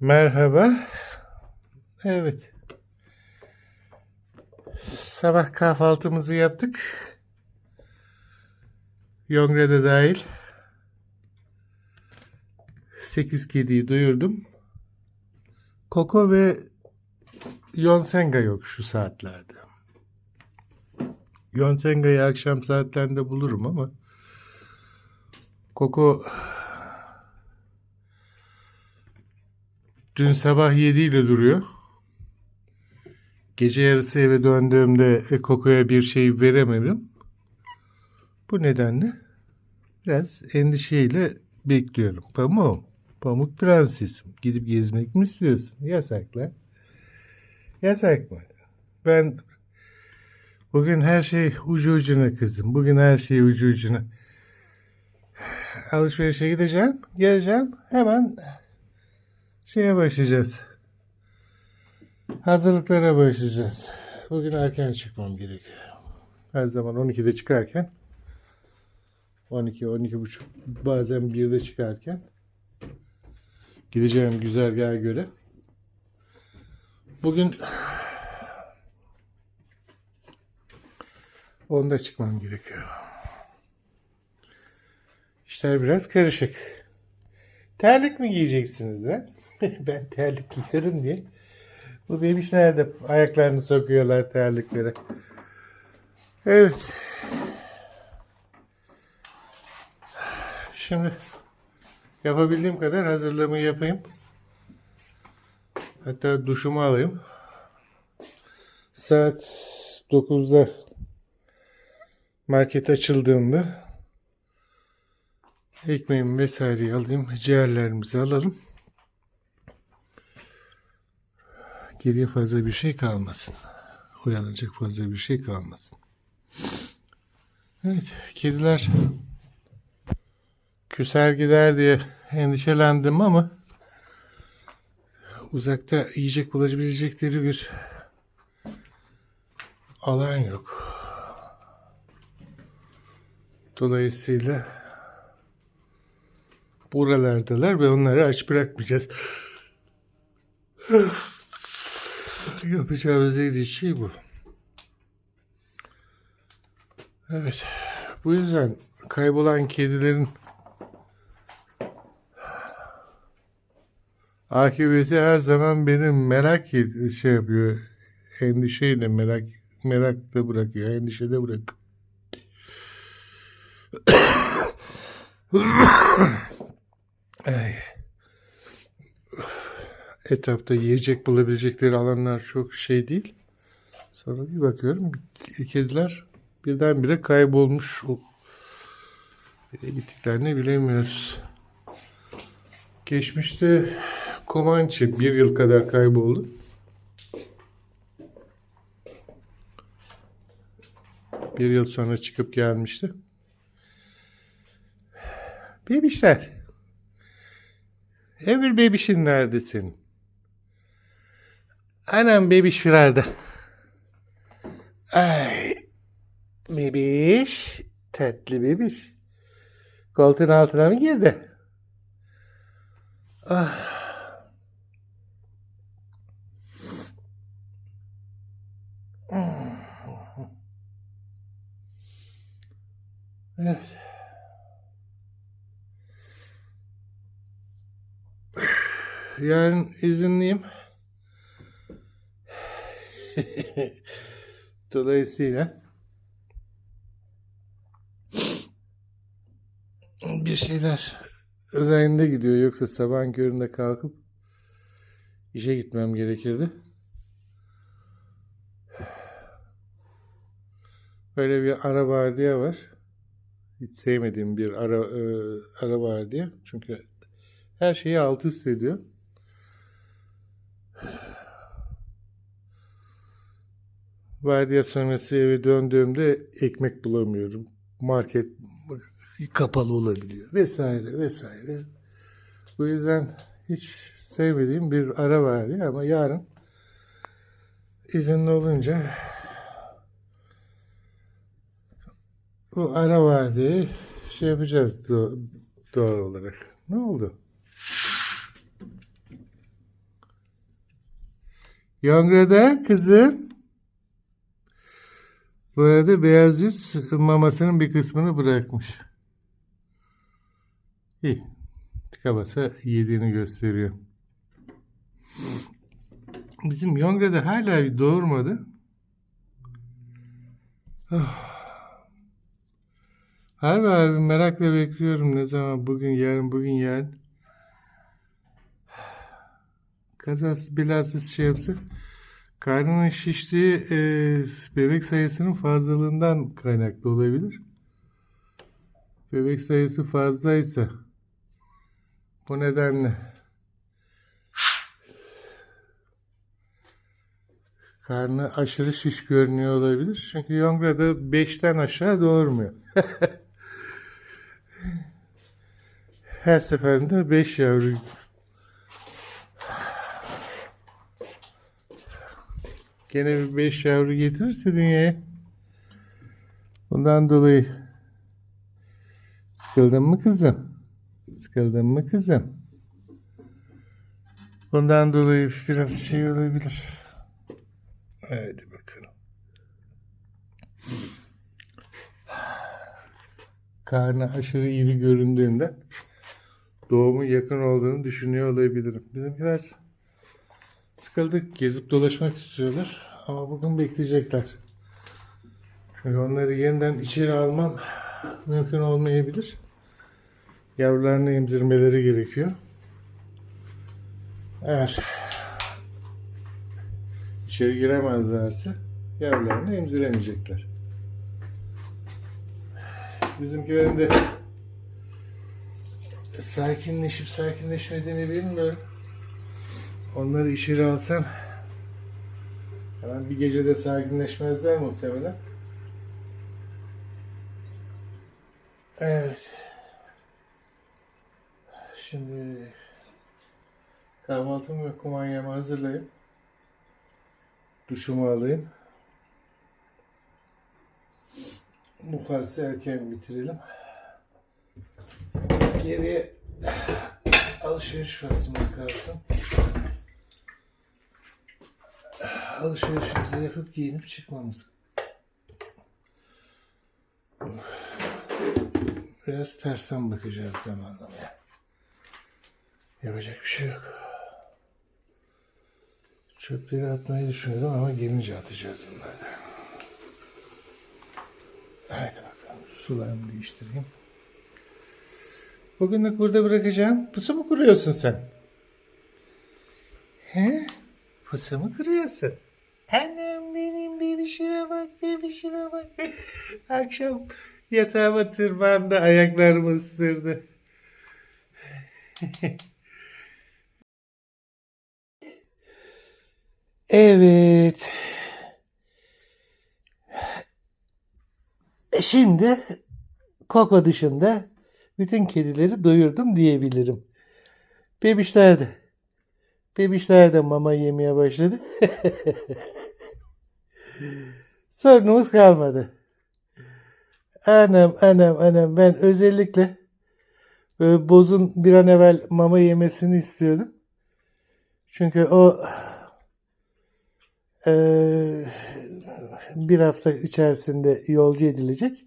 Merhaba. Evet. Sabah kahvaltımızı yaptık. Yongre'de dahil. 8 kediyi doyurdum. Koko ve Yonsenga yok şu saatlerde. Yonsenga'yı akşam saatlerinde bulurum ama Koko Dün sabah 7 ile duruyor. Gece yarısı eve döndüğümde e, Koko'ya bir şey veremedim. Bu nedenle biraz endişeyle bekliyorum. Pamuk, Pamuk prensesim. Gidip gezmek mi istiyorsun? Yasakla. Yasak mı? Ben bugün her şey ucu ucuna kızım. Bugün her şey ucu ucuna. Alışverişe gideceğim. Geleceğim. Hemen şeye başlayacağız. Hazırlıklara başlayacağız. Bugün erken çıkmam gerekiyor. Her zaman 12'de çıkarken 12, 12 buçuk bazen 1'de çıkarken gideceğim güzergaha göre. Bugün 10'da çıkmam gerekiyor. İşler biraz karışık. Terlik mi giyeceksiniz ha? ben terlik giyerim diye. Bu bebişler de ayaklarını sokuyorlar terliklere. Evet. Şimdi yapabildiğim kadar hazırlığımı yapayım. Hatta duşumu alayım. Saat 9'da market açıldığında ekmeğimi vesaireyi alayım. Ciğerlerimizi alalım. Geriye fazla bir şey kalmasın. Uyanacak fazla bir şey kalmasın. Evet, kediler küser gider diye endişelendim ama uzakta yiyecek bulabilecekleri bir alan yok. Dolayısıyla buralardalar ve onları aç bırakmayacağız. Yapacağımız en şey bu. Evet. Bu yüzden kaybolan kedilerin akıbeti her zaman benim merak şey yapıyor. Endişeyle merak merakta bırakıyor. Endişede bırakıyor. Ay. Etrafta yiyecek bulabilecekleri alanlar çok şey değil. Sonra bir bakıyorum kediler birdenbire kaybolmuş. Nereye gittiklerini bilemiyoruz. Geçmişte Comanche bir yıl kadar kayboldu. Bir yıl sonra çıkıp gelmişti. Bebişler. Emir bebişin neredesin? Anam bebiş firarda. Ay. Bebiş. Tatlı bebiş. Koltuğun altına mı girdi? Ah. Evet. Yarın izinliyim. Dolayısıyla bir şeyler özelinde gidiyor. Yoksa sabahın köründe kalkıp işe gitmem gerekirdi. Böyle bir ara vardiya var. Hiç sevmediğim bir ara, e, ara vardiya. Çünkü her şeyi alt üst ediyor. Vardiya sonrası eve döndüğümde ekmek bulamıyorum. Market kapalı olabiliyor vesaire vesaire. Bu yüzden hiç sevmediğim bir ara vardı ama yarın izinli olunca bu ara vardı şey yapacağız do- doğal olarak. Ne oldu? Yongra'da kızım. Bu arada beyaz yüz mamasının bir kısmını bırakmış. İyi. Tıka basa yediğini gösteriyor. Bizim Yongra'da hala bir doğurmadı. Ah. Harbi harbi merakla bekliyorum ne zaman bugün yarın bugün yarın. Kazasız belasız şey yapsa karnının şiştiği e, bebek sayısının fazlalığından kaynaklı olabilir. Bebek sayısı fazlaysa bu nedenle karnı aşırı şiş görünüyor olabilir. Çünkü Yongra'da 5'ten aşağı doğurmuyor. Her seferinde 5 yavru Gene bir 5 yavru getirirse dünyaya. Bundan dolayı sıkıldın mı kızım? Sıkıldın mı kızım? Bundan dolayı biraz şey olabilir. Haydi bakalım. Karnı aşırı iri göründüğünden doğumu yakın olduğunu düşünüyor olabilirim. Bizimkiler sıkıldık, gezip dolaşmak istiyorlar ama bugün bekleyecekler. Çünkü onları yeniden içeri almam mümkün olmayabilir. Yavrularını emzirmeleri gerekiyor. Eğer içeri giremezlerse yavrularını emziremeyecekler. Bizimkilerin de sakinleşip sakinleşmediğini bilmiyorum. Onları içeri alsam hemen bir gecede sakinleşmezler muhtemelen. Evet. Şimdi kahvaltımı ve kumanyamı hazırlayayım. Duşumu alayım. Bu erken bitirelim. Geriye alışveriş faslımız kalsın. Alışverişimizi yapıp giyinip çıkmamız. Biraz tersten bakacağız zamanlamaya. Yapacak bir şey yok. Çöpleri atmayı düşünüyorum ama gelince atacağız bunları da. Haydi bakalım sularımı değiştireyim. Bugünlük burada bırakacağım. Pusu mu kuruyorsun sen? He? Pusu mu kuruyorsun? Annem benim bebişime bak, bebişime bak. Akşam yatağıma tırmandı, ayaklarımı ısırdı. evet. Şimdi Koko dışında bütün kedileri doyurdum diyebilirim. Bebişler de. Bebişler de mama yemeye başladı. Sorunumuz kalmadı. Anam anam anam ben özellikle böyle bozun bir an evvel mama yemesini istiyordum. Çünkü o eee, bir hafta içerisinde yolcu edilecek.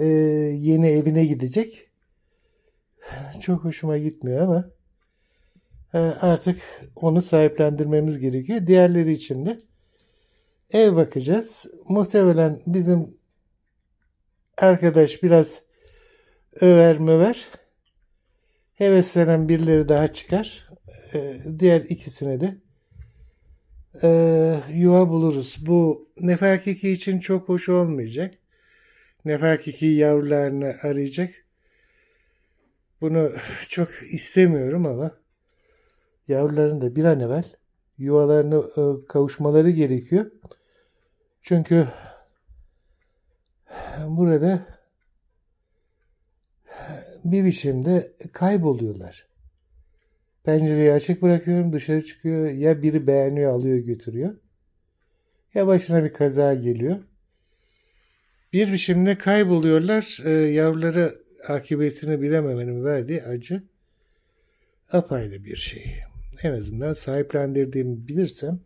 Eee, yeni evine gidecek. Çok hoşuma gitmiyor ama e, artık onu sahiplendirmemiz gerekiyor. Diğerleri için de ev bakacağız. Muhtemelen bizim arkadaş biraz över möver. Heveslenen birileri daha çıkar. E, diğer ikisine de e, yuva buluruz. Bu nefer keki için çok hoş olmayacak. Nefer keki yavrularını arayacak. Bunu çok istemiyorum ama yavruların da bir an evvel yuvalarına e, kavuşmaları gerekiyor. Çünkü burada bir biçimde kayboluyorlar. Pencereyi açık bırakıyorum dışarı çıkıyor. Ya biri beğeniyor alıyor götürüyor. Ya başına bir kaza geliyor. Bir biçimde kayboluyorlar. Ee, yavrulara akıbetini bilememenin verdiği acı apayrı bir şey. En azından sahiplendirdiğimi bilirsem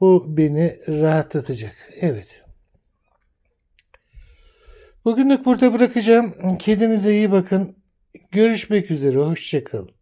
Bu beni rahatlatacak. Evet. Bugünlük burada bırakacağım. Kedinize iyi bakın. Görüşmek üzere. Hoşçakalın.